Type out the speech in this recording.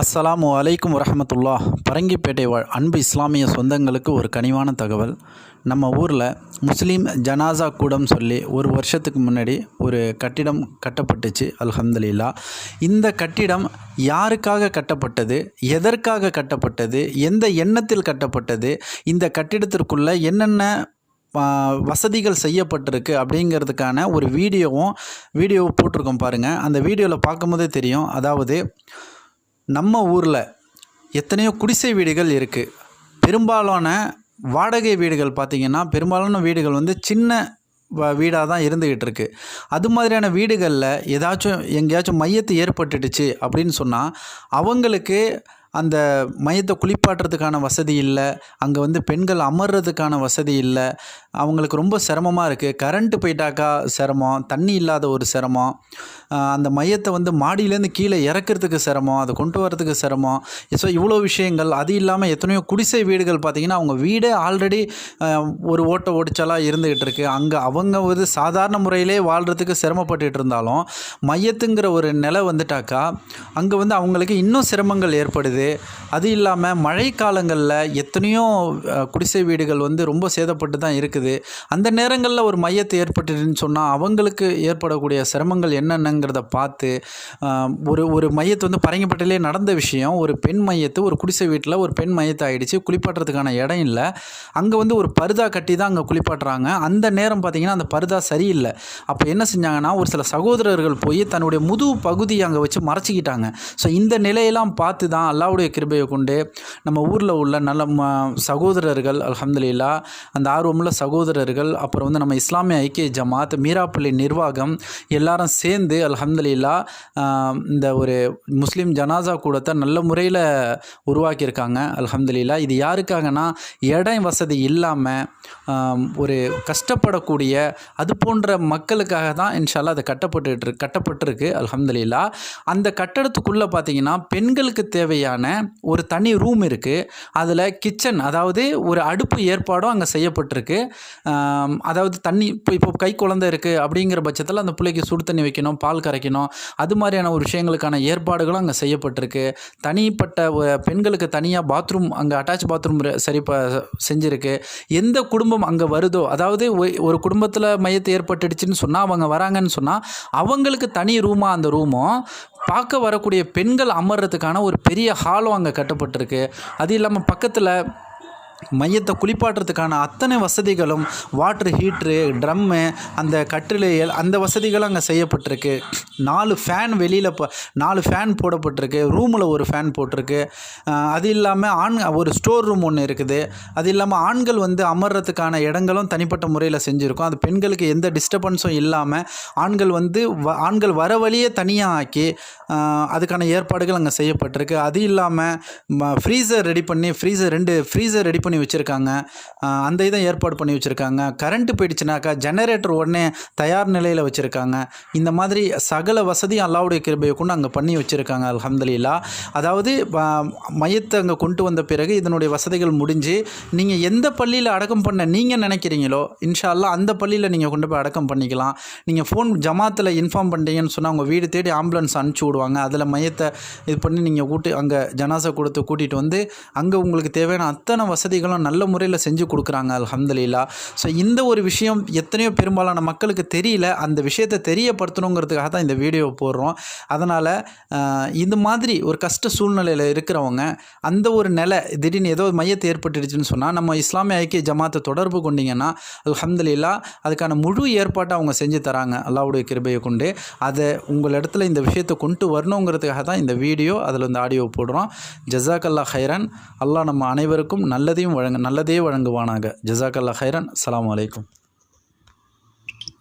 அஸ்ஸலாமு அலைக்கும் வரமத்துல்லா பரங்கிப்பேட்டை வாழ் அன்பு இஸ்லாமிய சொந்தங்களுக்கு ஒரு கனிவான தகவல். நம்ம ஊரில் முஸ்லீம் ஜனாசா கூடம் சொல்லி ஒரு வருஷத்துக்கு முன்னாடி ஒரு கட்டிடம் கட்டப்பட்டுச்சு அல்ஹம்துலில்லா. இந்த கட்டிடம் யாருக்காக கட்டப்பட்டது? எதற்காக கட்டப்பட்டது? எந்த எண்ணத்தில் கட்டப்பட்டது? இந்த கட்டிடத்திற்குள்ளே என்னென்ன வசதிகள் செய்யப்பட்டிருக்கு அப்படிங்கிறதுக்கான ஒரு வீடியோவும் வீடியோ போட்டிருக்கோம் பாருங்கள் அந்த வீடியோவில் பார்க்கும்போதே தெரியும். அதாவது நம்ம ஊரில் எத்தனையோ குடிசை வீடுகள் இருக்குது பெரும்பாலான வாடகை வீடுகள் பார்த்திங்கன்னா பெரும்பாலான வீடுகள் வந்து சின்ன வீடாக தான் இருந்துக்கிட்டு இருக்கு. அது மாதிரியான வீடுகளில் ஏதாச்சும் எங்கேயாச்சும் மையத்து ஏற்பட்டுடுச்சு அப்படின்னு சொன்னால் அவங்களுக்கு அந்த மையத்தை குளிப்பாட்டுறதுக்கான வசதி இல்லை. அங்கே வந்து பெண்கள் அமர்றதுக்கான வசதி இல்லை. அவங்களுக்கு ரொம்ப சிரமமாக இருக்குது கரண்ட்டு போயிட்டாக்கா சிரமம். தண்ணி இல்லாத ஒரு சிரமம். அந்த மையத்தை வந்து மாடியிலேருந்து கீழே இறக்கிறதுக்கு சிரமம். அதை கொண்டு வரதுக்கு சிரமம். ஸோ இவ்வளோ விஷயங்கள் அது இல்லாமல் எத்தனையோ குடிசை வீடுகள் பார்த்திங்கன்னா அவங்க வீடே ஆல்ரெடி ஒரு ஓட்ட ஓடிச்சலாக இருந்துகிட்டு இருக்குது அங்கே அவங்க ஒரு சாதாரண முறையிலே வாழ்கிறதுக்கு சிரமப்பட்டுட்டு இருந்தாலும் மையத்துங்கிற ஒரு நிலை வந்துட்டாக்கா அங்கே வந்து அவங்களுக்கு இன்னும் சிரமங்கள் ஏற்படுது. அது இல்லாமல் மழை காலங்களில் எத்தனையோ குடிசை வீடுகள் வந்து ரொம்ப சேதப்பட்டு தான் இருக்குது. அந்த நேரங்களில் ஒரு மையத்தை ஏற்பட்டுதுன்னு சொன்னால் அவங்களுக்கு ஏற்படக்கூடிய சிரமங்கள் என்னென்னங்கிறத பார்த்து ஒரு ஒரு மையத்தை வந்து பரங்கிப்பட்டிலே நடந்த விஷயம் ஒரு பெண் மையத்து ஒரு குடிசை வீட்டில் ஒரு பெண் மையத்தை ஆகிடுச்சு குளிப்பாட்டுறதுக்கான இடம் இல்லை. அங்கே வந்து ஒரு பருதா கட்டி தான் அங்கே குளிப்பாட்டுறாங்க. அந்த நேரம் பார்த்திங்கன்னா அந்த பருதா சரியில்லை. அப்போ என்ன செஞ்சாங்கன்னா ஒரு சில சகோதரர்கள் போய் தன்னுடைய முது பகுதியை அங்கே வச்சு மறைச்சிக்கிட்டாங்க. ஸோ இந்த நிலையெல்லாம் பார்த்து தான் அல்லாவுடைய கிருபையை கொண்டு நம்ம ஊரில் உள்ள நல்ல ம சகோதரர்கள் அலமதுல்லா அந்த ஆர்வமுள்ள சகோதரர்கள் அப்புறம் வந்து நம்ம இஸ்லாமிய ஐக்கிய ஜமாத் மீராப்பள்ளி நிர்வாகம் எல்லாரும் சேர்ந்து அலமதுல்லா இந்த ஒரு முஸ்லீம் ஜனாசா கூடத்தை நல்ல முறையில் உருவாக்கியிருக்காங்க. அலமதுல்லா இது யாருக்காகனா இடம் வசதி இல்லாமல் ஒரு கஷ்டப்படக்கூடிய அது போன்ற மக்களுக்காக தான் இன்ஷால்லா அது கட்டப்பட்டு கட்டப்பட்டிருக்கு. அலமதுல்லா அந்த கட்டடத்துக்குள்ளே பார்த்தீங்கன்னா பெண்களுக்கு தேவையான ஒரு தனி ரூம் இருக்குது அதில் கிச்சன் அதாவது ஒரு அடுப்பு ஏற்பாடும் அங்கே செய்யப்பட்டிருக்கு. அதாவது தண்ணி இப்போ இப்போ கை குழந்தை இருக்குது அப்படிங்கிற பட்சத்தில் அந்த பிள்ளைக்கு சுடு தண்ணி வைக்கணும் பால் கரைக்கணும். அது மாதிரியான ஒரு விஷயங்களுக்கான ஏற்பாடுகளும் அங்கே செய்யப்பட்டிருக்கு. தனிப்பட்ட பெண்களுக்கு தனியாக பாத்ரூம் அங்கே அட்டாச் பாத்ரூம் சரி ப செஞ்சுருக்கு. எந்த குடும்பம் அங்கே வருதோ அதாவது ஒரு குடும்பத்தில் மையத்தை ஏற்பட்டுடுச்சுன்னு சொன்னால் அவங்க வராங்கன்னு சொன்னால் அவங்களுக்கு தனி ரூமாக அந்த ரூமும் பார்க்க வரக்கூடிய பெண்கள் அமர்றதுக்கான ஒரு பெரிய ஹாலும் அங்கே கட்டப்பட்டிருக்கு. அது இல்லாமல் பக்கத்தில் மையத்தை குளிப்பாட்டுறதுக்கான அத்தனை வசதிகளும் வாட்டர் ஹீட்ரு ட்ரம்மு அந்த கட்டிலையல் அந்த வசதிகளும் அங்கே செய்யப்பட்டிருக்கு. நாலு ஃபேன் வெளியில் ப நாலு ஃபேன் போடப்பட்டிருக்கு. ரூமில் ஒரு ஃபேன் போட்டிருக்கு. அது இல்லாமல் ஆண் ஒரு ஸ்டோர் ரூம் ஒன்று இருக்குது. அது இல்லாமல் ஆண்கள் வந்து அமர்றதுக்கான இடங்களும் தனிப்பட்ட முறையில் செஞ்சுருக்கோம். அது பெண்களுக்கு எந்த டிஸ்டர்பன்ஸும் இல்லாமல் ஆண்கள் வந்து வ ஆண்கள் வர வழியே தனியாக ஆக்கி அதுக்கான ஏற்பாடுகள் அங்கே செய்யப்பட்டிருக்கு. அது இல்லாமல் ஃப்ரீசர் ரெடி பண்ணி ஃப்ரீசர் ரெண்டு ஃப்ரீசர் ரெடி பண்ணி வச்சுருக்காங்க. அந்த இதை ஏற்பாடு பண்ணி வச்சுருக்காங்க. கரண்ட்டு போயிடுச்சுனாக்கா ஜெனரேட்டர் உடனே தயார் நிலையில் வச்சுருக்காங்க. இந்த மாதிரி சகல வசதியும் அல்லாவுடைய கிருபையை கொண்டு அங்கே பண்ணி வச்சுருக்காங்க அல்ஹம்துலில்லா. அதாவது மையத்தை அங்கே கொண்டு வந்த பிறகு இதனுடைய வசதிகள் முடிஞ்சு நீங்கள் எந்த பள்ளியில் அடக்கம் பண்ண நீங்கள் நினைக்கிறீங்களோ இன்ஷா அந்த பள்ளியில் நீங்கள் கொண்டு போய் அடக்கம் பண்ணிக்கலாம். நீங்கள் ஃபோன் ஜமாத்தில் இன்ஃபார்ம் பண்ணிட்டீங்கன்னு சொன்னால் உங்கள் வீடு தேடி ஆம்புலன்ஸ் அனுப்பிச்சி விடுவாங்க. அதில் மையத்தை இது பண்ணி நீங்கள் கூட்டி அங்கே ஜனாசை கொடுத்து கூட்டிகிட்டு வந்து அங்கே உங்களுக்கு தேவையான அத்தனை வசதிகள் வசதிகளும் நல்ல முறையில் செஞ்சு கொடுக்குறாங்க அல்ஹம்துலில்லா. ஸோ இந்த ஒரு விஷயம் எத்தனையோ பெரும்பாலான மக்களுக்கு தெரியல. அந்த விஷயத்தை தெரியப்படுத்தணுங்கிறதுக்காக தான் இந்த வீடியோ போடுறோம். அதனால் இந்த மாதிரி ஒரு கஷ்ட சூழ்நிலையில் இருக்கிறவங்க அந்த ஒரு நிலை திடீர்னு ஏதோ மையத்தை ஏற்பட்டுடுச்சுன்னு சொன்னால் நம்ம இஸ்லாமிய ஐக்கிய ஜமாத்தை தொடர்பு கொண்டீங்கன்னா அல்ஹம்துலில்லா அதுக்கான முழு ஏற்பாட்டை அவங்க செஞ்சு தராங்க. அல்லாவுடைய கிருபையை கொண்டு அதை உங்கள் இடத்துல இந்த விஷயத்தை கொண்டு வரணுங்கிறதுக்காக தான் இந்த வீடியோ அதில் இந்த ஆடியோ போடுறோம். ஜசாக் அல்லா ஹைரன் அல்லாஹ் நம்ம அனைவருக்கும் நல்லதையும் வழங்க நல்லதே வழங்குவானாக. ஜஸாக்கல்லா ஹைரன் அலாம் அலைக்கும்.